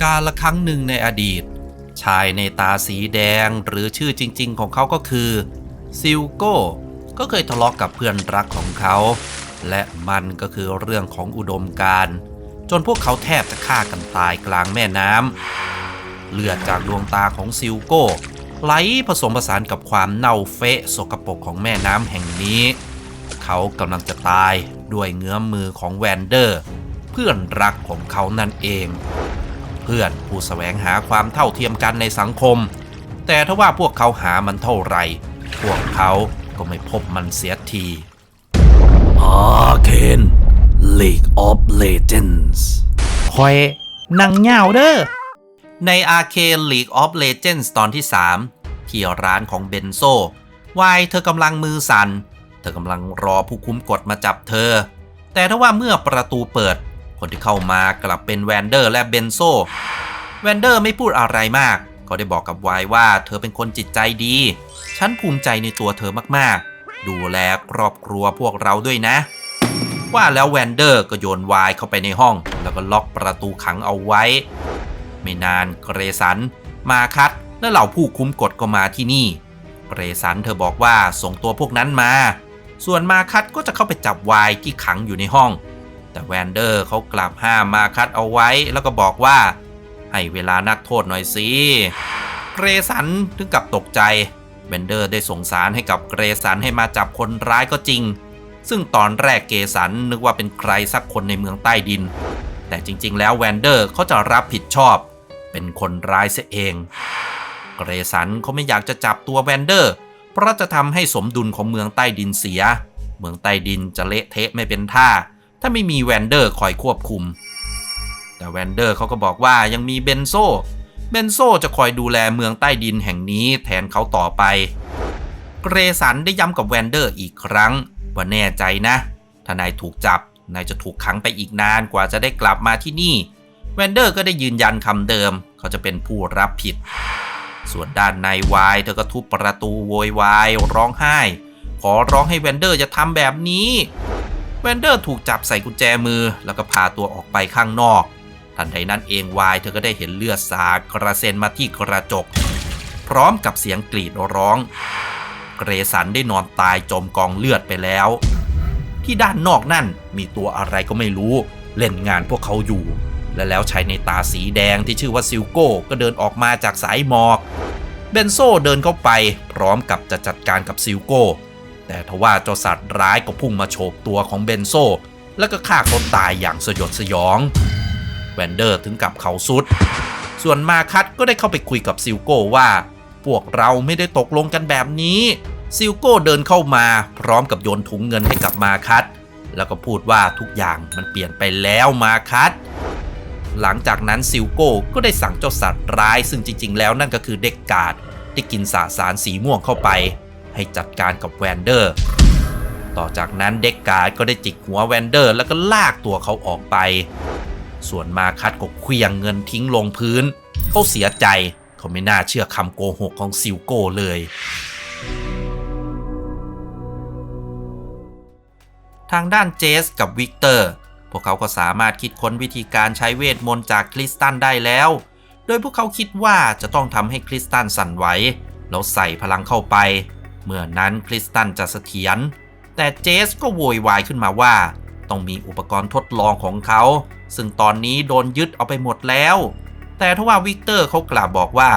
กาละครั้งหนึ่งในอดีต ชายในตาสีแดงหรือชื่อจริง ๆ ของเขาก็คือซิลโก้ ก็เคยทะเลาะกกับเพื่อนรักของเขา และมันก็คือเรื่องของอุดมการณ์จนพวกเขาแทบจะฆ่ากันตายกลางแม่น้ำเลือดจากดวงตาของซิลโก้ไหลผสมผสานกับความเน่าเฟะสกปรกของแม่น้ำแห่งนี้ เขากำลังจะตายด้วยเงื้อมมือของแวนเดอร์ เพื่อนรักของเขานั่นเอง เพื่อนผู้แสวงหาความเท่าเทียมกันในสังคม แต่ถ้าว่าพวกเขาหามันเท่าไหร่ พวกเขาก็ไม่พบมันเสียทีอาเคน League of Legends คอยนังเหงาเด้อ ใน Arcane League of Legends ตอนที่ 3 ที่ร้านของเบนโซวายเธอกำลังมือสัน่น เธอกำลังรอผู้คุมกฎมาจับเธอ แต่ถ้าว่าเมื่อประตูเปิด คนที่เข้ามากลับเป็นแวนเดอร์และเบนโซแวนเดอร์ไม่พูดอะไรมากก็ได้บอกกับไวายว่าเธอเป็นคนจิตใจดี ฉันภูมิใจในตัวเธอมากๆ ดูแลครอบครัวพวกเราด้วยนะ ว่าแล้วแวนเดอร์ก็โยนไวายเข้าไปในห้อง แล้วก็ล็อกประตูขังเอาไว้ ไม่นานเกรสัน มาคัดและเหล่าผู้คุ้มกฎก็มาที่นี่ เกรสันเธอบอกว่าส่งตัวพวกนั้นมา ส่วนมาคัดก็จะเข้าไปจับไวายที่ขังอยู่ในห้อง แต่แวนเดอร์เขากลับห้ามมาคัดเอาไว้ แล้วก็บอกว่า ให้เวลานักโทษหน่อยสิเกรสันถึงกับตกใจแวนเดอร์ได้ส่งสารให้กับเกรสันให้มาจับคนร้ายก็จริง ซึ่งตอนแรกเกสันนึกว่าเป็นใครสักคนในเมืองใต้ดิน แต่จริง ๆ แล้วแวนเดอร์เขาจะรับผิดชอบ เป็นคนร้ายเสียเอง เกรสันเขาไม่อยากจะจับตัวแวนเดอร์ เพราะจะทำให้สมดุลของเมืองใต้ดินเสีย เมืองใต้ดินจะเละเทะไม่เป็นท่า ถ้าไม่มีแวนเดอร์คอยควบคุม แต่แวนเดอร์เขาก็บอกว่ายังมีเบนโซ เบนโซจะคอยดูแลเมืองใต้ดินแห่งนี้แทนเขาต่อไป เกรสันได้ย้ำกับแวนเดอร์อีกครั้ง ว่าแน่ใจนะ ถ้านายถูกจับ นายจะถูกขังไปอีกนานกว่าจะได้กลับมาที่นี่ แวนเดอร์ก็ได้ยืนยันคำเดิม เขาจะเป็นผู้รับผิด ส่วนด้านในวายเธอก็ทุบประตูโวยวายร้องไห้ ขอร้องให้แวนเดอร์จะทำแบบนี้ วนเดอร์ถูกจับใส่กุญแจมือ แล้วก็พาตัวออกไปข้างนอก ทันใดนั้นเองวายเธอก็ได้เห็นเลือดสาดกระเซ็นมาที่กระจก พร้อมกับเสียงกรีดร้อง เกรสันได้นอนตายจมกองเลือดไปแล้ว ที่ด้านนอกนั่นมีตัวอะไรก็ไม่รู้ เล่นงานพวกเขาอยู่ และแล้วชายในตาสีแดงที่ชื่อว่าซิลโก้ก็เดินออกมาจากสายหมอกเบนโซเดินเข้าไปพร้อมกับจะจัดการกับซิลโก้ แต่ทว่าเจ้าสัตว์ร้ายก็พุ่งมาโฉบตัวของเบนโซ แล้วก็ฆ่าเขาตายอย่างสยดสยอง แวนเดอร์ถึงกับเขาสุด ส่วนมาคัตก็ได้เข้าไปคุยกับซิลโก้ว่า พวกเราไม่ได้ตกลงกันแบบนี้ ซิลโก้เดินเข้ามาพร้อมกับโยนถุงเงินให้กับมาคัตแล้วก็พูดว่าทุกอย่างมันเปลี่ยนไปแล้วมาคัตหลังจากนั้นซิลโก้ก็ได้สั่งเจ้าสัตว์ร้าย ซึ่งจริง ๆ แล้วนั่นก็คือเด็กกาดที่กินสาสารสีม่วงเข้าไป ให้จัดการกับแวนเดอร์ ต่อจากนั้นเด็กกาดก็ได้จิกหัวแวนเดอร์ แล้วก็ลากตัวเขาออกไป ส่วนมาคัดก็เคลียงเงินทิ้งลงพื้น เขาเสียใจเขาไม่น่าเชื่อคำโกหกของซิลโก้เลยทางด้านเจสกับวิกเตอร์ พวกเขาก็สามารถคิดค้นวิธีการใช้เวทมนต์จากคริสตันได้แล้ว โดยพวกเขาคิดว่าจะต้องทำให้คริสตันสั่นไหว แล้วใส่พลังเข้าไป เมื่อนั้นคริสตันจะเสถียร แต่เจสก็โวยวายขึ้นมาว่า ต้องมีอุปกรณ์ทดลองของเขา ซึ่งตอนนี้โดนยึดเอาไปหมดแล้ว แต่ทว่าวิกเตอร์เขากล่าวบอกว่า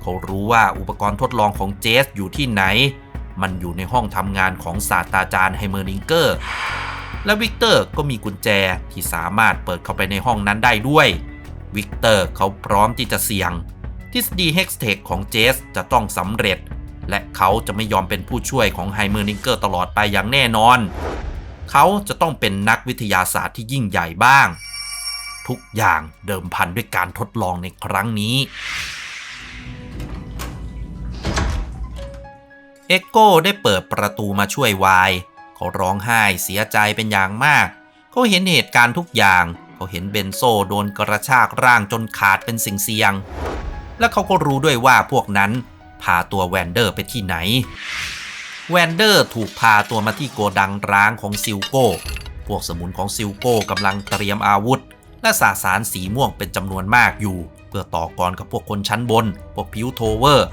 เขารู้ว่าอุปกรณ์ทดลองของเจสอยู่ที่ไหน มันอยู่ในห้องทำงานของศาสตราจารย์ไฮเมอร์ลิงเกอร์ และวิกเตอร์ก็มีกุญแจที่สามารถเปิดเข้าไปในห้องนั้นได้ด้วย วิกเตอร์เขาพร้อมที่จะเสี่ยงทฤษฎีเฮกสเทคของเจสจะต้องสำเร็จ และเขาจะไม่ยอมเป็นผู้ช่วยของไฮเมอร์ลิงเกอร์ตลอดไปอย่างแน่นอน เขาจะต้องเป็นนักวิทยาศาสตร์ที่ยิ่งใหญ่บ้าง ทุกอย่างเดิมพันด้วยการทดลองในครั้งนี้ เอ็กโก้ได้เปิดประตูมาช่วยวาย เขาร้องไห้เสียใจเป็นอย่างมาก เขาเห็นเหตุการณ์ทุกอย่าง เขาเห็นเบนโซโดนกระชากร่างจนขาดเป็นสิ่งเสียง และเขาก็รู้ด้วยว่าพวกนั้น พาตัวแวนเดอร์ไปที่ไหน แวนเดอร์ถูกพาตัวมาที่โกดังร้างของซิลโก้ พวกสมุนของซิลโก้กำลังเตรียมอาวุธ และสาสารสีม่วงเป็นจำนวนมากอยู่ เพื่อต่อกรกับพวกคนชั้นบน พวกพิวโทเวอร์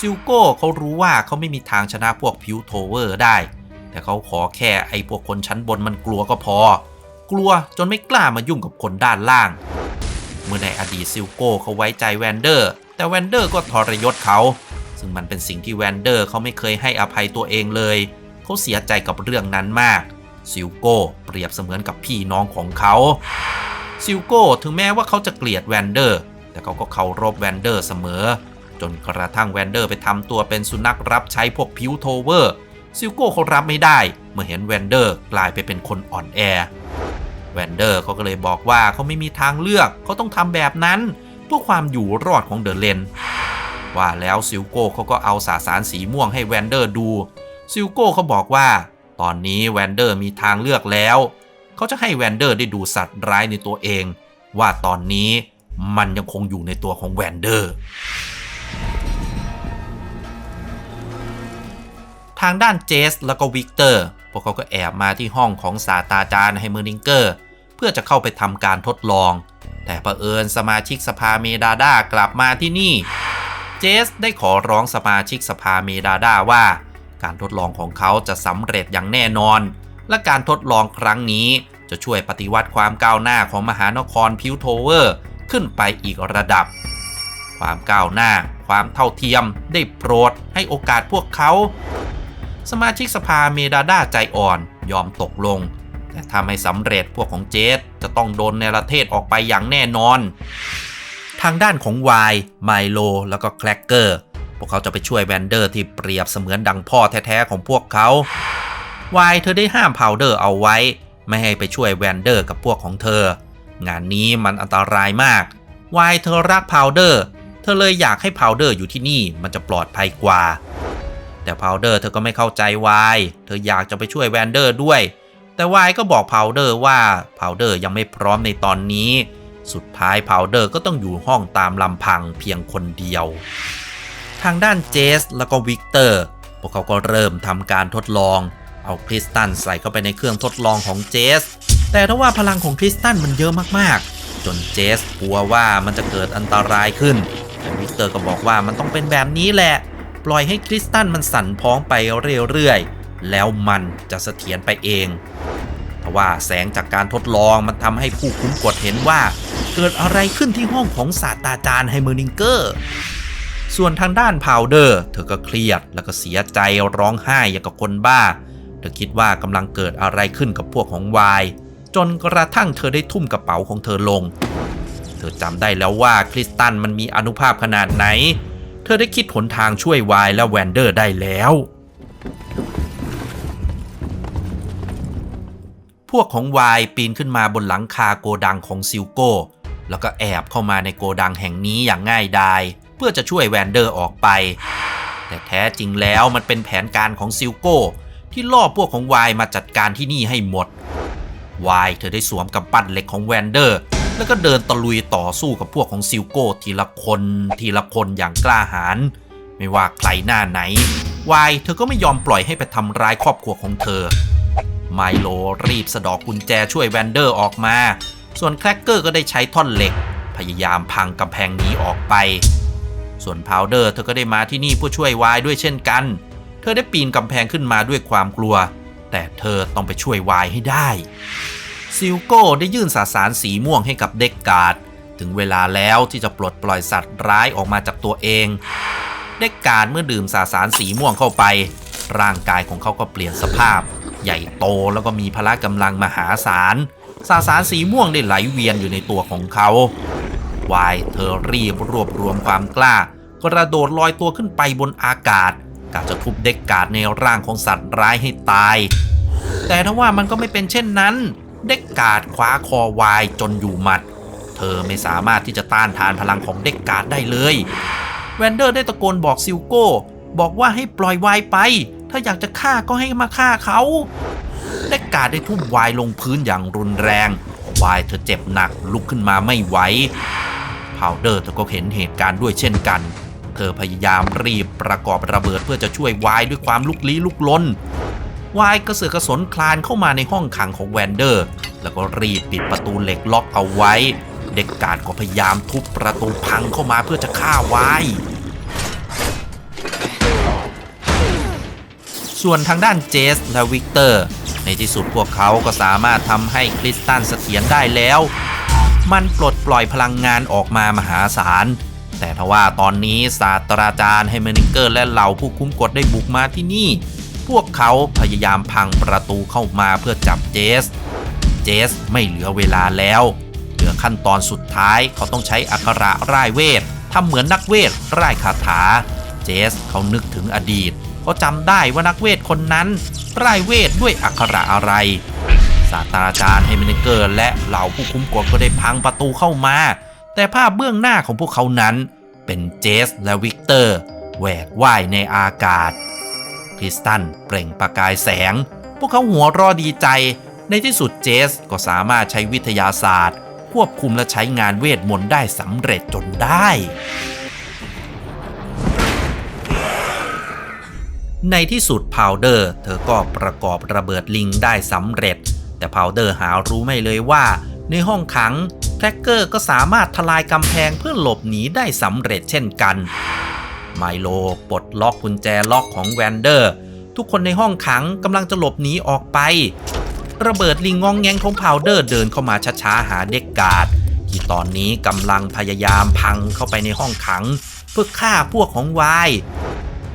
ซิลโก้เขารู้ว่าเขาไม่มีทางชนะพวกพิวโทเวอร์ได้ แต่เขาขอแค่ไอ้พวกคนชั้นบนมันกลัวก็พอ กลัวจนไม่กล้ามายุ่งกับคนด้านล่าง เมื่อในอดีตซิลโก้เขาไว้ใจแวนเดอร์ แต่แวนเดอร์ก็ทรยศเขา ซึ่งมันเป็นสิ่งที่แวนเดอร์เขาไม่เคยให้อภัยตัวเองเลย เขาเสียใจกับเรื่องนั้นมากซิลโก้เปรียบเสมือนกับพี่น้องของเขาซิลโก้ถึงแม้ว่าเขาจะเกลียดแวนเดอร์ แต่เขาก็เคารพแวนเดอร์เสมอ จนกระทั่งแวนเดอร์ไปทำตัวเป็นสุนัขรับใช้พวกพิวโทเวอร์ซิลโก้เขารับไม่ได้ เมื่อเห็นแวนเดอร์กลายไปเป็นคนอ่อนแอแวนเดอร์เขาก็เลยบอกว่าเขาไม่มีทางเลือกเขาต้องทำแบบนั้นเเพื่อความอยู่รอดของเดอะเลน ว่าแล้วซิลโก้เขาก็เอาสาสารสีม่วงให้แวนเดอร์ดู ซิลโก้เขาบอกว่า ตอนนี้แวนเดอร์มีทางเลือกแล้ว เขาจะให้แวนเดอร์ได้ดูสัตว์ร้ายในตัวเอง ว่าตอนนี้มันยังคงอยู่ในตัวของแวนเดอร์ ทางด้านเจสแล้วก็วิกเตอร์ พวกเขาก็แอบมาที่ห้องของศาสตราจารย์ไฮเมอร์นิงเกอร์ เพื่อจะเข้าไปทำการทดลอง แต่เผอิญสมาชิกสภาเมดาดากลับมาที่นี่ เจสได้ขอร้องสมาชิกสภาเมดาดาว่า การทดลองของเขาจะสำเร็จอย่างแน่นอน และการทดลองครั้งนี้จะช่วยปฏิวัติความก้าวหน้าของมหานครพิวโทเวอร์ ขึ้นไปอีกระดับ ความก้าวหน้า ความเท่าเทียม ได้โปรดให้โอกาสพวกเขา สมาชิกสภาเมดาดาใจอ่อนยอมตกลง ถ้าไม่สำเร็จพวกของเจสจะต้องโดนในประเทศออกไปอย่างแน่นอน ทางด้านของวายไมโล แล้วก็แคลกเกอร์ พวกเขาจะไปช่วยแวนเดอร์ที่เปรียบเสมือนดังพ่อแท้ๆของพวกเขาวายเธอได้ห้ามพาวเดอร์เอาไว้ ไม่ให้ไปช่วยแวนเดอร์กับพวกของเธอ งานนี้มันอันตรายมากวายเธอรักพาวเดอร์ เธอเลยอยากให้พาวเดอร์อยู่ที่นี่มันจะปลอดภัยกว่าแต่พาวเดอร์เธอก็ไม่เข้าใจวาย เธออยากจะไปช่วยแวนเดอร์ด้วย แต่วายก็บอกพาวเดอร์ว่าพาวเดอร์ยังไม่พร้อมในตอนนี้ สุดท้ายพาวเดอร์ก็ต้องอยู่ห้องตามลำพังเพียงคนเดียว ทางด้านเจสแล้วก็วิกเตอร์ พวกเขาก็เริ่มทำการทดลอง เอาคริสตัลใส่เข้าไปในเครื่องทดลองของเจส แต่ถ้าว่าพลังของคริสตัลมันเยอะมากๆ จนเจสกลัวว่ามันจะเกิดอันตรายขึ้นแต่วิกเตอร์ก็บอกว่ามันต้องเป็นแบบนี้แหละ ปล่อยให้คริสตัลมันสั่นพ้องไปเรื่อยๆ แล้วมันจะเสถียรไปเองทว่าแสงจากการทดลองมันทำให้ผู้คุ้มกฎเห็นว่า เกิดอะไรขึ้นที่ห้องของศาสตราจารย์ไฮเมอร์นิงเกอร์ ส่วนทางด้านพาวเดอร์ เธอก็เครียดแล้วก็เสียใจร้องไห้อย่างกับคนบ้า เธอคิดว่ากำลังเกิดอะไรขึ้นกับพวกของวายจนกระทั่งเธอได้ทุ่มกระเป๋าของเธอลง เธอจำได้แล้วว่าคริสตัลมันมีอนุภาพขนาดไหน เธอได้คิดหนทางช่วยวายและแวนเดอร์ได้แล้ว วกของวายปีนขึ้นมาบนหลังคาโกดังของซิลโก้ แล้วก็แอบเข้ามาในโกดังแห่งนี้อย่างง่ายดายเพื่อจะช่วยแวนเดอร์ออกไป แต่แท้จริงแล้วมันเป็นแผนการของซิลโก้ ที่ล่อพวกของวายมาจัดการที่นี่ให้หมดวายเธอได้สวมกำปั้นเหล็กของแวนเดอร์ แล้วก็เดินตะลุยต่อสู้กับพวกของซิลโก้ทีละคนทีละคนอย่างกล้าหาญไม่ว่าใครหน้าไหนวายเธอก็ไม่ยอมปล่อยให้ไปทำร้ายครอบครัวของเธอ ไมโลรีบสะดอกกุญแจช่วยแวนเดอร์ออกมา ส่วนแครกเกอร์ก็ได้ใช้ท่อนเหล็ก พยายามพังกำแพงนี้ออกไป ส่วนพาวเดอร์เธอก็ได้มาที่นี่เพื่อช่วยวายด้วยเช่นกัน เธอได้ปีนกำแพงขึ้นมาด้วยความกลัว แต่เธอต้องไปช่วยวายให้ได้ ซิลโก้ได้ยื่นสาสารสีม่วงให้กับเด็กการ์ดถึงเวลาแล้วที่จะปลดปล่อยสัตว์ร้ายออกมาจากตัวเองเด็กการ์ดเมื่อดื่มสาสารสีม่วงเข้าไป ร่างกายของเขาก็เปลี่ยนสภาพ ใหญ่โตแล้วก็มีพละกำลังมหาศาลสาสารสีม่วงได้ไหลเวียนอยู่ในตัวของเขาวายเธอรีบรวบรวมความกล้า กระโดดลอยตัวขึ้นไปบนอากาศกะจะทุบเด็กกาดในร่างของสัตว์ร้ายให้ตาย แต่ถ้าว่ามันก็ไม่เป็นเช่นนั้น เด็กกาดคว้าคอวายจนอยู่หมัด เธอไม่สามารถที่จะต้านทานพลังของเด็กกาดได้เลย แวนเดอร์ได้ตะโกนบอกซิลโก้ บอกว่าให้ปล่อยวายไป ถ้าอยากจะฆ่าก็ให้มาฆ่าเขาเด็กกาดได้ทุ่มวายลงพื้นอย่างรุนแรง วายเธอเจ็บหนักลุกขึ้นมาไม่ไหวพาวเดอร์เธอก็เห็นเหตุการณ์ด้วยเช่นกัน เธอพยายามรีบประกอบระเบิดเพื่อจะช่วยวายด้วยความลุกลี้ลุกลนวายกระเสือกกระสนคลานเข้ามาในห้องขังของแวนเดอร์ แล้วก็รีบปิดประตูเหล็กล็อกเอาไว้ เด็กกาดก็พยายามทุบประตูพังเข้ามาเพื่อจะฆ่าวาย ส่วนทางด้านเจสและวิกเตอร์ ในที่สุดพวกเขาก็สามารถทำให้คริสตันเสถียรได้แล้ว มันปลดปล่อยพลังงานออกมามหาศาล แต่ทว่าตอนนี้ศาสตราจารย์ไฮเมนิงเกอร์และเหล่าผู้คุ้มกฎได้บุกมาที่นี่ พวกเขาพยายามพังประตูเข้ามาเพื่อจับเจส เจสไม่เหลือเวลาแล้ว เหลือขั้นตอนสุดท้ายเขาต้องใช้อักระร่ายเวททำเหมือนนักเวทร่ายคาถา เจสเขานึกถึงอดีต เขาจำได้ว่านักเวทคนนั้นร่ายเวทด้วยอักขระอะไร ศาสตราจารย์ไฮเมนเกอร์ และเหล่าผู้คุ้มกฎก็ได้พังประตูเข้ามา แต่ภาพเบื้องหน้าของพวกเขานั้น เป็นเจสและวิกเตอร์แหวกว่ายในอากาศ คริสตันเปล่งประกายแสง พวกเขาหัวเรอดีใจ ในที่สุดเจสก็สามารถใช้วิทยาศาสตร์ ควบคุมและใช้งานเวทมนต์ได้สำเร็จจนได้ ในที่สุดพาวเดอร์เธอก็ประกอบระเบิดลิงได้สำเร็จ แต่พาวเดอร์หารู้ไม่เลยว่า ในห้องขังแครกเกอร์ก็สามารถทลายกำแพงเพื่อหลบหนีได้สำเร็จเช่นกัน ไมโลปลดล็อกกุญแจล็อกของแวนเดอร์ ทุกคนในห้องขังกำลังจะหลบหนีออกไป ระเบิดลิงงองแงงของพาวเดอร์เดินเข้ามาช้าๆหาเด็กกาดที่ตอนนี้กำลังพยายามพังเข้าไปในห้องขัง เพื่อฆ่าพวกของวาย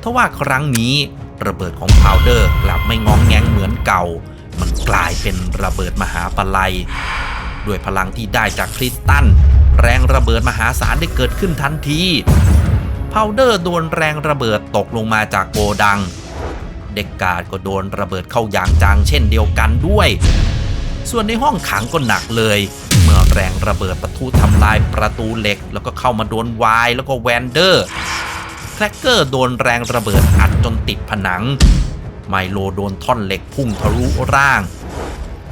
ทว่าครั้งนี้ระเบิดของพาวเดอร์กลับไม่งองแงงเหมือนเก่า มันกลายเป็นระเบิดมหาปลัย ด้วยพลังที่ได้จากคริสตัน แรงระเบิดมหาศาลได้เกิดขึ้นทันทีพาวเดอร์โดนแรงระเบิดตกลงมาจากโกดัง เด็กกาดก็โดนระเบิดเข้าอย่างจังเช่นเดียวกันด้วย ส่วนในห้องขังก็หนักเลย เมื่อแรงระเบิดประทุทำลายประตูเหล็ก แล้วก็เข้ามาโดนวายแล้วก็แวนเดอร์ รกเกอร์โดนแรงระเบิดอัดจนติดผนัง ไมโลโดนท่อนเหล็กพุ่งทะลุร่าง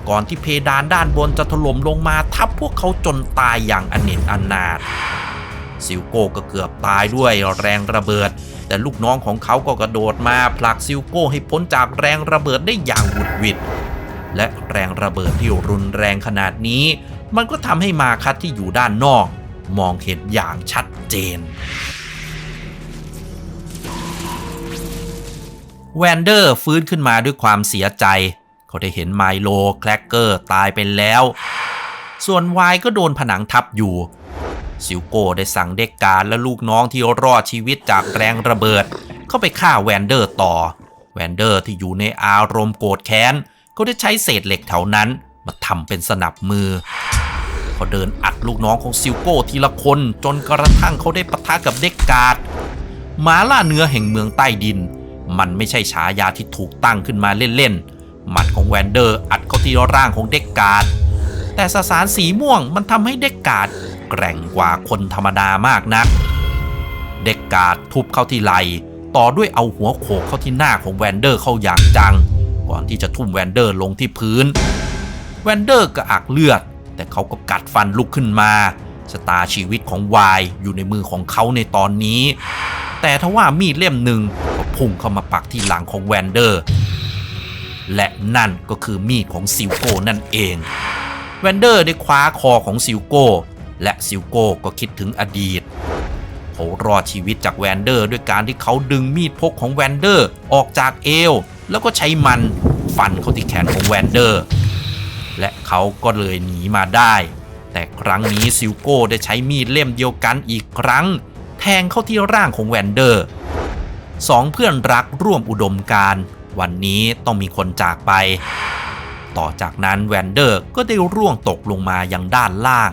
ก่อนที่เพดานด้านบนจะถล่มลงมาทับพวกเขาจนตายอย่างอเนจอนาถซิลโก้ก็เกือบตายด้วยแรงระเบิด แต่ลูกน้องของเขาก็กระโดดมาผลักซิลโก้ให้พ้นจากแรงระเบิดได้อย่างหวุดหวิด และแรงระเบิดที่รุนแรงขนาดนี้ มันก็ทำให้มาคัดที่อยู่ด้านนอก มองเห็นอย่างชัดเจน แวนเดอร์ฟื้นขึ้นมาด้วยความเสียใจ เขาได้เห็นไมโลแคลกเกอร์ตายไปแล้ว ส่วนวายก็โดนผนังทับอยู่ ซิลโก้ได้สั่งเด็กการและลูกน้องที่รอดชีวิตจากแรงระเบิด เข้าไปฆ่าแวนเดอร์ต่อ แวนเดอร์ที่อยู่ในอารมณ์โกรธแค้นก็ได้ใช้เศษเหล็กแถวนั้นมาทำเป็นสนับมือเขาเดินอัดลูกน้องของซิลโก้ทีละคนจนกระทั่งเขาได้ปะทะกับเด็กการ์ดหมาล่าเนื้อแห่งเมืองใต้ดิน มันไม่ใช่ฉายาที่ถูกตั้งขึ้นมาเล่นๆ หมัดของแวนเดอร์อัดเข้าที่ร่างของเด็กกาด แต่สสารสีม่วงมันทำให้เด็กกาดแกร่งกว่าคนธรรมดามากนัก เด็กกาดทุบเข้าที่ไหล่ต่อด้วยเอาหัวโขกเข้าที่หน้าของแวนเดอร์เข้าอย่างจัง ก่อนที่จะทุ่มแวนเดอร์ลงที่พื้น แวนเดอร์กระอักเลือด แต่เขาก็กัดฟันลุกขึ้นมาชะตาชีวิตของวายอยู่ในมือของเขาในตอนนี้ แต่ทว่ามีดเล่มหนึ่งก็พุ่งเข้ามาปักที่หลังของแวนเดอร์ และนั่นก็คือมีดของซิลโก้นั่นเอง แวนเดอร์ได้คว้าคอของซิลโก้ และซิลโก้ก็คิดถึงอดีตเขารอดชีวิตจากแวนเดอร์ ด้วยการที่เขาดึงมีดพกของแวนเดอร์ออกจากเอว แล้วก็ใช้มันฟันเข้าที่แขนของแวนเดอร์ และเขาก็เลยหนีมาได้ แต่ครั้งนี้ซิลโก้ได้ใช้มีดเล่มเดียวกันอีกครั้ง แทงเข้าที่ร่างของแวนเดอร์สองเพื่อนรักร่วมอุดมการ วันนี้ต้องมีคนจากไป ต่อจากนั้นแวนเดอร์ก็ได้ร่วงตกลงมายังด้านล่าง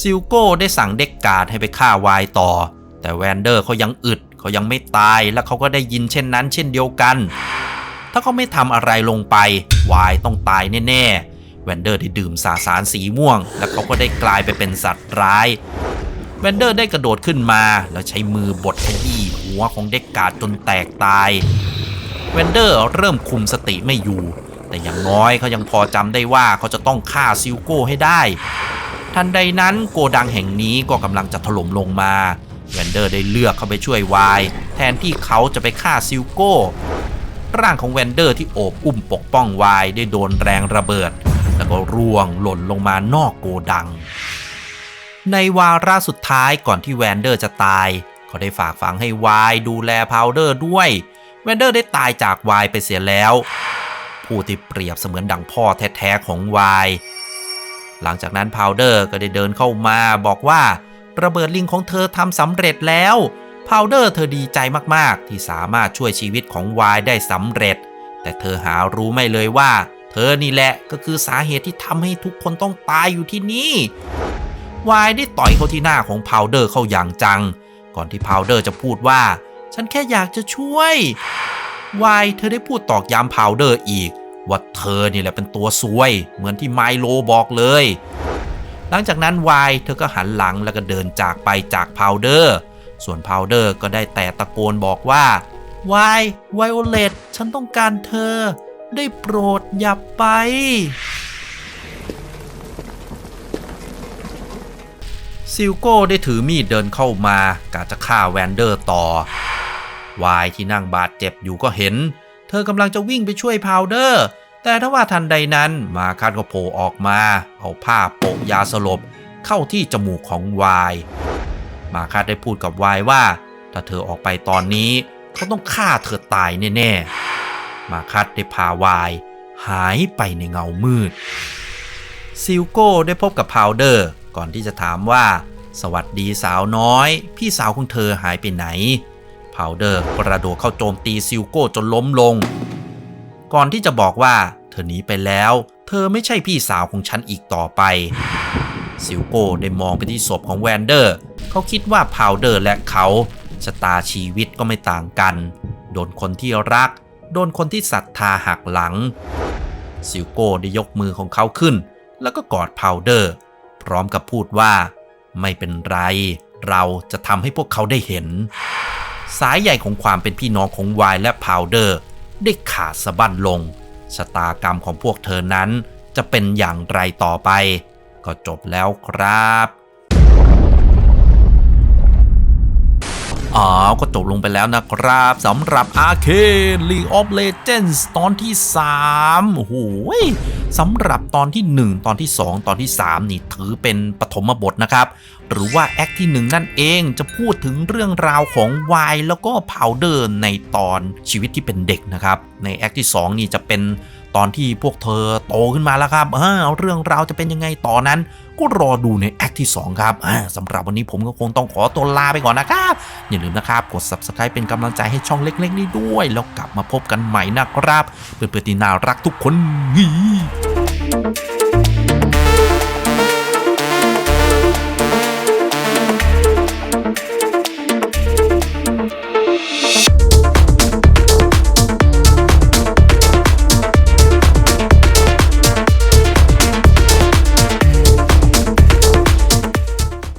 ซิลโก้ได้สั่งเด็กการ์ดให้ไปฆ่าวายต่อ แต่แวนเดอร์เขายังอึดเขายังไม่ตายและเขาก็ได้ยินเช่นนั้นเช่นเดียวกัน ถ้าเขาไม่ทำอะไรลงไป วายต้องตายแน่ๆ แวนเดอร์ได้ดื่มสาสารสีม่วง และเขาก็ได้กลายไปเป็นสัตว์ร้ายแวนเดอร์ได้กระโดดขึ้นมา แล้วใช้มือบดขยี้หัวของเด็กกาดจนแตกตายแวนเดอร์เริ่มคุมสติไม่อยู่ แต่อย่างน้อยเขายังพอจำได้ว่าเขาจะต้องฆ่าซิลโก้ให้ได้ ทันใดนั้นโกดังแห่งนี้ก็กำลังจะถล่มลงมาแวนเดอร์ได้เลือกเข้าไปช่วยวาย แทนที่เขาจะไปฆ่าซิลโก้ ร่างของแวนเดอร์ที่โอบอุ้มปกป้องวายได้โดนแรงระเบิด แล้วก็ร่วงหล่นลงมานอกโกดัง ในวาระสุดท้ายก่อนที่แวนเดอร์จะตาย เขาได้ฝากฝังให้วายดูแลพาวเดอร์ด้วย แวนเดอร์ได้ตายจากวายไปเสียแล้ว ผู้ที่เปรียบเสมือนดังพ่อแท้ๆของวายหลังจากนั้นพาวเดอร์ก็ได้เดินเข้ามาบอกว่าระเบิดลิงของเธอทำสำเร็จแล้วพาวเดอร์เธอดีใจมากๆ ที่สามารถช่วยชีวิตของวายได้สำเร็จ แต่เธอหารู้ไม่เลยว่า เธอนี่แหละก็คือสาเหตุที่ทำให้ทุกคนต้องตายอยู่ที่นี่ วายได้ต่อยเข้าที่หน้าของพาวเดอร์เข้าอย่างจัง ก่อนที่พาวเดอร์จะพูดว่า ฉันแค่อยากจะช่วยวายเธอได้พูดตอกย้ำพาวเดอร์อีก ว่าเธอนี่แหละเป็นตัวซวย เหมือนที่ไมโลบอกเลย หลังจากนั้นวายเธอก็หันหลังแล้วก็เดินจากไปจากพาวเดอร์ ส่วนพาวเดอร์ก็ได้แต่ตะโกนบอกว่า วายไวโอเลตฉันต้องการเธอ ได้โปรดอย่าไป ซิลโก้ได้ถือมีดเดินเข้ามากะจะฆ่าแวนเดอร์ต่อ วายที่นั่งบาดเจ็บอยู่ก็เห็น เธอกำลังจะวิ่งไปช่วยพาวเดอร์ แต่ถ้าว่าทันใดนั้นมาคาดก็โผล่ออกมา เอาผ้าโปะยาสลบเข้าที่จมูกของวาย มาคาดได้พูดกับวายว่า ถ้าเธอออกไปตอนนี้ เขาต้องฆ่าเธอตายแน่ๆ มาคัดได้พาวาย หายไปในเงามืด ซิลโก้ได้พบกับพาวเดอร์ ก่อนที่จะถามว่า สวัสดีสาวน้อย พี่สาวของเธอหายไปไหน พาวเดอร์กระโดดเข้าโจมตีซิลโก้จนล้มลง ก่อนที่จะบอกว่า เธอหนีไปแล้ว เธอไม่ใช่พี่สาวของฉันอีกต่อไปซิลโก้ได้มองไปที่ศพของแวนเดอร์ เขาคิดว่าพาวเดอร์และเขาชะตาชีวิตก็ไม่ต่างกัน โดนคนที่รัก โดนคนที่ศรัทธาหักหลัง ซิลโก้ได้ยกมือของเขาขึ้น แล้วก็กอดพาวเดอร์ พร้อมกับพูดว่า ไม่เป็นไร เราจะทำให้พวกเขาได้เห็น สายใหญ่ของความเป็นพี่น้องของวายและพาวเดอร์ ได้ขาดสะบั้นลง ชะตากรรมของพวกเธอนั้นจะเป็นอย่างไรต่อไป ก็จบแล้วครับ อ๋อก็จบลงไปแล้วนะครับสำหรับ Arcane League of Legends ตอนที่ 3 โอ้โหยสำหรับตอนที่ 1 ตอนที่ 2 ตอนที่ 3 นี่ถือเป็นปฐมบทนะครับ หรือว่าแอคที่ 1 นั่นเองจะพูดถึงเรื่องราวของวายแล้วก็พาวเดอร์ในตอนชีวิตที่เป็นเด็กนะครับ ในแอคที่ 2 นี่จะเป็น ตอนที่พวกเธอโตขึ้นมาแล้วครับเออเรื่องราวจะเป็นยังไงต่อนนั้น ก็รอดูในแอคที่ 2 ครับสำหรับวันนี้ผมก็คงต้องขอตัวลาไปก่อนนะครับ อย่าลืมนะครับ กด subscribe เป็นกำลังใจให้ช่องเล็กๆนี้ด้วย แล้วกลับมาพบกันใหม่นะครับ เพื่อนๆที่น่ารักทุกคนงี้